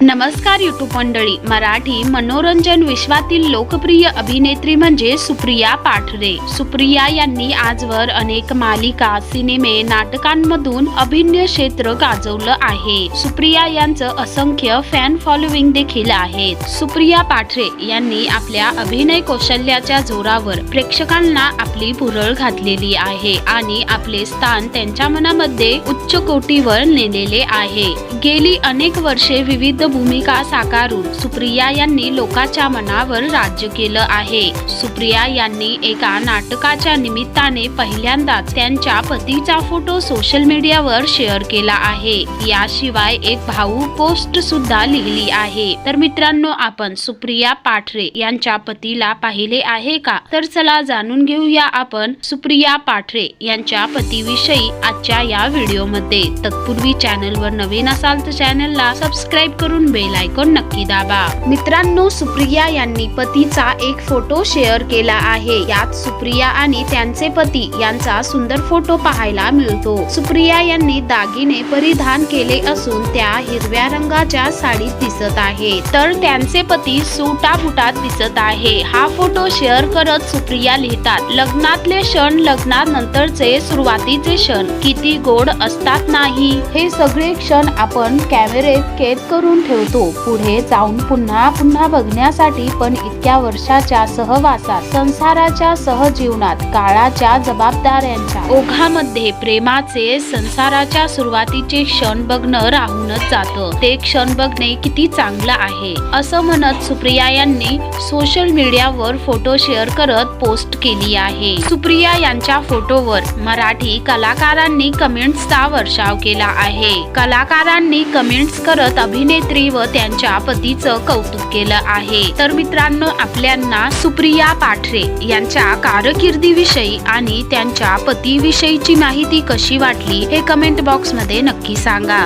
नमस्कार युट्यूब मंडळी. मराठी मनोरंजन विश्वातील लोकप्रिय अभिनेत्री म्हणजे सुप्रिया पाठरे. सुप्रिया यांनी आजवर अनेक मालिका सिनेमे नाटकांमधून अभिनय क्षेत्र गाजवलं आहे. सुप्रिया यांचं असंख्य फॅन फॉलोविंग देखील आहे सुप्रिया पाठरे यांनी आपल्या अभिनय कौशल्याच्या जोरावर प्रेक्षकांना आपली पुरळ घातलेली आहे आणि आपले स्थान त्यांच्या मनामध्ये उच्च कोटीवर नेलेले आहे. गेली अनेक वर्षे विविध भूमिका साकारून सुप्रिया यांनी लोकांच्या मनावर राज्य केलं आहे. सुप्रिया यांनी एका नाटकाच्या निमित्ताने पहिल्यांदाच त्यांच्या पतीचा फोटो सोशल मीडियावर शेअर केला आहे. याशिवाय एक भाऊ पोस्ट सुद्धा लिहिली आहे. तर मित्रांनो आपण सुप्रिया पाठरे यांच्या पतीला पाहिले आहे का? तर चला जाणून घेऊया आपण सुप्रिया पाठरे यांच्या पतीविषयी आजच्या या व्हिडिओमध्ये. तत्पूर्वी चॅनलवर नवीन असाल तर चॅनलला सबस्क्राईब करून बेल आयकॉन नक्की दाबा. मित्रांनो सुप्रिया यांनी पतीचा एक फोटो शेअर केला आहे. यात सुप्रिया आणि त्यांचे पती यांचा सुंदर फोटो पाहायला मिळतो. सुप्रिया यांनी दागिने परिधान केले असून त्या हिरव्या रंगाच्या साडीत दिसत आहे. तर त्यांचे पती सुटा बुटात दिसत आहे. हा फोटो शेअर करत सुप्रिया लिहितात लग्नातले क्षण लग्नानंतरचे सुरुवातीचे क्षण किती गोड असतात नाही. हे सगळे क्षण आपण कॅमेरेत कैद करून ठेवतो. पुढे जाऊन पुन्हा पुन्हा बघण्यासाठी पण इतक्या वर्षाच्या सहवासात संसाराच्या सहजीवनात काळाच्या जबाबदाऱ्यांच्या ओघामध्ये प्रेमाचे संसाराच्या सुरुवातीचे क्षण बघणं राहूनच जातं. ते क्षण बघणे किती चांगलं आहे असं म्हणत सुप्रिया यांनी सोशल मीडियावर फोटो शेअर करत पोस्ट केली आहे. सुप्रिया यांच्या फोटोवर मराठी कलाकारांनी कमेंट्सचा वर्षाव केला आहे. कलाकारांनी कमेंट्स करत अभिनेत्री व त्यांच्या पतीचं कौतुक केलं आहे. तर मित्रांनो आपल्यांना सुप्रिया पाठरे यांच्या कारकिर्दीविषयी आणि त्यांच्या पतीविषयीची माहिती कशी वाटली हे कमेंट बॉक्समध्ये नक्की सांगा.